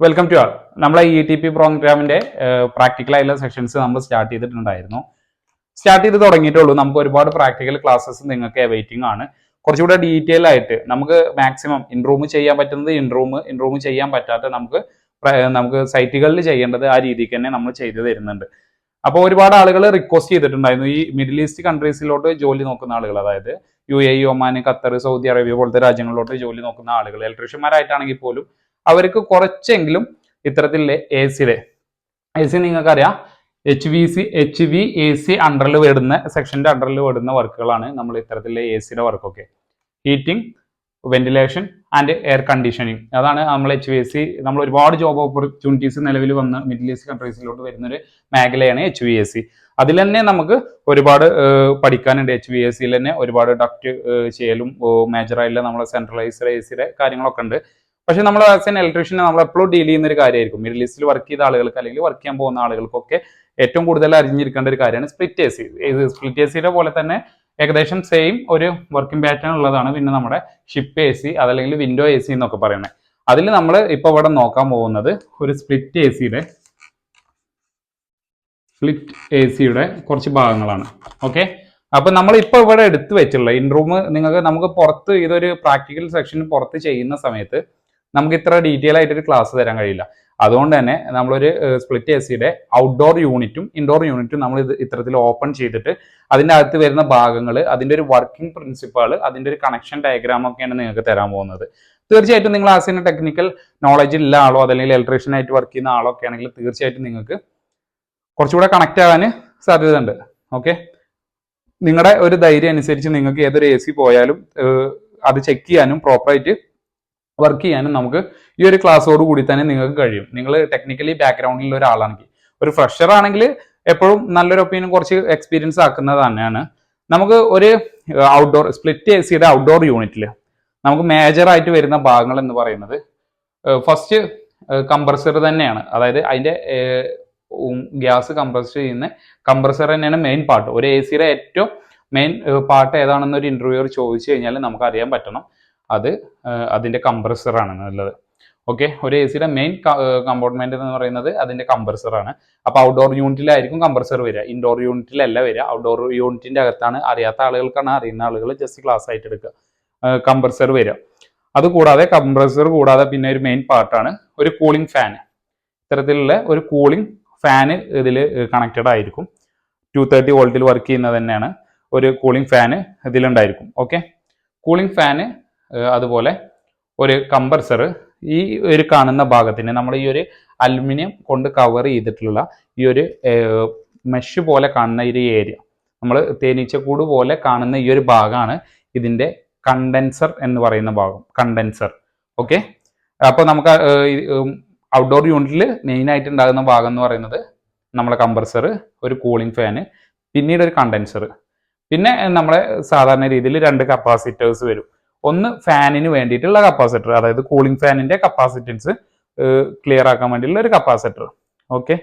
Welcome to all നമ്മളെ E T P പ്രോഗ്രാമിന്റെ practical ആയിട്ടുള്ള സെഷൻസ് നമ്മൾ സ്റ്റാർട്ട് ചെയ്തിട്ടുണ്ടായിരുന്നു. സ്റ്റാർട്ട് ചെയ്ത് തുടങ്ങിയിട്ടുള്ളൂ. നമുക്ക് ഒരുപാട് പ്രാക്ടിക്കൽ ക്ലാസ്സസ് നിങ്ങൾക്ക് വെയിറ്റിംഗ് ആണ്. കുറച്ചുകൂടെ ഡീറ്റെയിൽ ആയിട്ട് നമുക്ക് മാക്സിമം ഇൻറൂം ചെയ്യാൻ പറ്റുന്നത് ഇൻറൂം ഇൻറൂം ചെയ്യാൻ പറ്റാത്ത നമുക്ക് നമുക്ക് സൈറ്റുകളിൽ ചെയ്യേണ്ടത് ആ രീതിക്ക് തന്നെ നമ്മൾ ചെയ്തു തരുന്നുണ്ട്. അപ്പോൾ ഒരുപാട് ആളുകൾ റിക്വസ്റ്റ് ചെയ്തിട്ടുണ്ടായിരുന്നു. ഈ മിഡിൽ ഈസ്റ്റ് കൺട്രീസിലോട്ട് ജോലി നോക്കുന്ന ആളുകൾ അതായത് U A Oman Qatar Saudi Arabia പോലത്തെ രാജ്യങ്ങളിലോട്ട് ജോലി നോക്കുന്ന ആളുകൾ ഇലക്ട്രീഷ്യന്മാരായിട്ടാണെങ്കിൽ പോലും അവർക്ക് കുറച്ചെങ്കിലും ഇത്തരത്തിലുള്ള എ സിയുടെ എ സി നിങ്ങൾക്കറിയാം. H V C H V A C അണ്ടറിൽ വരുന്ന സെക്ഷന്റെ അണ്ടറിൽ വരുന്ന വർക്കുകളാണ് നമ്മൾ ഇത്തരത്തിലുള്ള എ സിയുടെ വർക്കൊക്കെ. Heating ventilation and air conditioning അതാണ് നമ്മൾ എച്ച് വി സി നമ്മൾ ഒരുപാട് ജോബ് ഓപ്പർച്യൂണിറ്റീസ് നിലവിൽ വന്ന് മിഡിൽ ഈസ്റ്റ് കൺട്രീസിലോട്ട് വരുന്നൊരു മേഖലയാണ് എച്ച് വി എസ് സി അതിൽ തന്നെ നമുക്ക് ഒരുപാട് പഠിക്കാനുണ്ട് എച്ച് വി എസ് സിയിൽ തന്നെ ഒരുപാട് ഡക്റ്റ് ചെയ്യലും മേജറായിട്ടുള്ള നമ്മളെ സെൻട്രലൈസ്ഡ് എ സിയുടെ കാര്യങ്ങളൊക്കെ ഉണ്ട്. പക്ഷെ നമ്മൾ ആസ് എൻ നമ്മൾ എപ്പോഴും ഡീൽ ചെയ്യുന്ന ഒരു കാര്യമായിരിക്കും. മിഡിൽ ഈസ്റ്റിൽ വർക്ക് ചെയ്ത ആളുകൾക്ക് അല്ലെങ്കിൽ വർക്ക് ചെയ്യാൻ പോകുന്ന ആളുകൾക്കൊക്കെ ഏറ്റവും കൂടുതൽ അറിഞ്ഞിരിക്കേണ്ട ഒരു കാര്യമാണ് split A C split A സിയുടെ പോലെ തന്നെ ഏകദേശം സെയിം ഒരു വർക്കിംഗ് പാറ്റേൺ ഉള്ളതാണ് പിന്നെ നമ്മുടെ ഷിപ്പ് എ സി അതല്ലെങ്കിൽ വിൻഡോ എ സി എന്നൊക്കെ പറയുന്നത്. അതിൽ നമ്മൾ ഇപ്പോൾ ഇവിടെ നോക്കാൻ പോകുന്നത് ഒരു സ്പ്ലിറ്റ് എ സിയുടെ സ്പ്ലിറ്റ് എ സിയുടെ കുറച്ച് ഭാഗങ്ങളാണ്. ഓക്കെ അപ്പൊ നമ്മൾ ഇപ്പോൾ ഇവിടെ എടുത്തു വെച്ചിട്ടുള്ള ഇൻ റൂം നിങ്ങൾക്ക് നമുക്ക് പുറത്ത് ഇതൊരു പ്രാക്ടിക്കൽ സെക്ഷൻ പുറത്ത് ചെയ്യുന്ന സമയത്ത് നമുക്ക് ഇത്ര ഡീറ്റെയിൽ ആയിട്ട് ഒരു ക്ലാസ് തരാൻ കഴിയില്ല. അതുകൊണ്ട് തന്നെ നമ്മളൊരു സ്പ്ലിറ്റ് എ സിയുടെ ഔട്ട്ഡോർ യൂണിറ്റും ഇൻഡോർ യൂണിറ്റും നമ്മൾ ഇത് ഇത്തരത്തിൽ ഓപ്പൺ ചെയ്തിട്ട് അതിന്റെ അകത്ത് വരുന്ന ഭാഗങ്ങൾ അതിന്റെ ഒരു വർക്കിംഗ് പ്രിൻസിപ്പാൾ അതിന്റെ ഒരു കണക്ഷൻ ഡയഗ്രാം ഒക്കെയാണ് നിങ്ങൾക്ക് തരാൻ പോകുന്നത്. തീർച്ചയായിട്ടും നിങ്ങൾ ആസിന് ടെക്നിക്കൽ നോളജ് ഉള്ള ആളോ അതല്ലെങ്കിൽ ഇലക്ട്രീഷ്യൻ ആയിട്ട് വർക്ക് ചെയ്യുന്ന ആളോ ഒക്കെ ആണെങ്കിൽ തീർച്ചയായിട്ടും നിങ്ങൾക്ക് കുറച്ചുകൂടെ കണക്ട് ആവാൻ സാധ്യതയുണ്ട്. ഓക്കെ നിങ്ങളുടെ ഒരു ധൈര്യം അനുസരിച്ച് നിങ്ങൾക്ക് ഏതൊരു എ സി പോയാലും അത് ചെക്ക് ചെയ്യാനും പ്രോപ്പറായിട്ട് വർക്ക് ചെയ്യാനും നമുക്ക് ഈ ഒരു ക്ലാസ്സോട് കൂടി തന്നെ നിങ്ങൾക്ക് കഴിയും. നിങ്ങൾ ടെക്നിക്കലി ബാക്ക്ഗ്രൗണ്ടിൽ ഒരാളാണെങ്കിൽ. ഒരു ഫ്രഷർ ആണെങ്കിൽ എപ്പോഴും നല്ലൊരു ഒപ്പീനിയൻ കുറച്ച് എക്സ്പീരിയൻസ് ആക്കുന്നത് തന്നെയാണ്. നമുക്ക് ഒരു ഔട്ട്ഡോർ സ്പ്ലിറ്റ് എ സിയുടെ ഔട്ട്ഡോർ യൂണിറ്റിൽ നമുക്ക് മേജർ ആയിട്ട് വരുന്ന ഭാഗങ്ങൾ എന്ന് പറയുന്നത് ഫസ്റ്റ് കംപ്രസർ തന്നെയാണ്. അതായത് അതിന്റെ ഗ്യാസ് കംപ്രസ് ചെയ്യുന്ന കംപ്രസർ തന്നെയാണ് മെയിൻ പാർട്ട് ഒരു എ സിയുടെ ഏറ്റവും മെയിൻ പാർട്ട് ഏതാണെന്നൊരു ഇന്റർവ്യൂർ ചോദിച്ചു കഴിഞ്ഞാൽ നമുക്ക് അറിയാൻ പറ്റണം. അത് അതിന്റെ ആണ് എന്നുള്ളത് ഓക്കെ ഒരു എ സിയുടെ മെയിൻ കമ്പോർട്ട്മെന്റ് എന്ന് പറയുന്നത് അതിന്റെ കംപ്രസർ ആണ്. അപ്പോൾ ഔട്ട്ഡോർ യൂണിറ്റിലായിരിക്കും കംപ്രസർ വരിക. ഇൻഡോർ യൂണിറ്റിലല്ല വരിക. ഔട്ട്ഡോർ യൂണിറ്റിന്റെ അകത്താണ് അറിയാത്ത ആളുകൾക്കാണ് അറിയുന്ന ആളുകൾ ജസ്റ്റ് ക്ലാസ് ആയിട്ട് എടുക്കുക. കംപ്രസർ വരിക. അതുകൂടാതെ കംപ്രസർ കൂടാതെ പിന്നെ ഒരു മെയിൻ പാർട്ടാണ് ഒരു കൂളിംഗ് ഫാൻ ഇത്തരത്തിലുള്ള ഒരു കൂളിംഗ് ഫാന് ഇതിൽ കണക്റ്റഡ് ആയിരിക്കും. ടു തേർട്ടി വോൾട്ടിൽ വർക്ക് ചെയ്യുന്നത് തന്നെയാണ്. ഒരു കൂളിംഗ് ഫാന് ഇതിലുണ്ടായിരിക്കും. ഓക്കെ കൂളിംഗ് ഫാന് അതുപോലെ ഒരു കമ്പർസർ ഈ ഒരു കാണുന്ന ഭാഗത്തിന് നമ്മൾ ഈ ഒരു അലുമിനിയം കൊണ്ട് കവർ ചെയ്തിട്ടുള്ള ഈ ഒരു മെഷ് പോലെ കാണുന്ന ഒരു ഏരിയ നമ്മൾ തേനീച്ചക്കൂട് പോലെ കാണുന്ന ഈ ഒരു ഭാഗമാണ് ഇതിന്റെ കണ്ടൻസർ എന്ന് പറയുന്ന ഭാഗം കണ്ടൻസർ ഓക്കെ അപ്പോൾ നമുക്ക് ഔട്ട്ഡോർ യൂണിറ്റിൽ മെയിൻ ആയിട്ട് ഉണ്ടാകുന്ന ഭാഗം എന്ന് പറയുന്നത് നമ്മളെ കമ്പ്രസർ ഒരു കൂളിംഗ് ഫാന് പിന്നീട് ഒരു കണ്ടൻസർ പിന്നെ നമ്മളെ സാധാരണ രീതിയിൽ രണ്ട് കപ്പാസിറ്റേഴ്സ് വരും. ഒന്ന് ഫാനിന് വേണ്ടിയിട്ടുള്ള കപ്പാസിറ്റർ അതായത് കൂളിംഗ് ഫാനിന്റെ കപ്പാസിറ്റൻസ് ക്ലിയർ ആക്കാൻ വേണ്ടിയിട്ടുള്ള ഒരു കപ്പാസിറ്റർ ഓക്കെ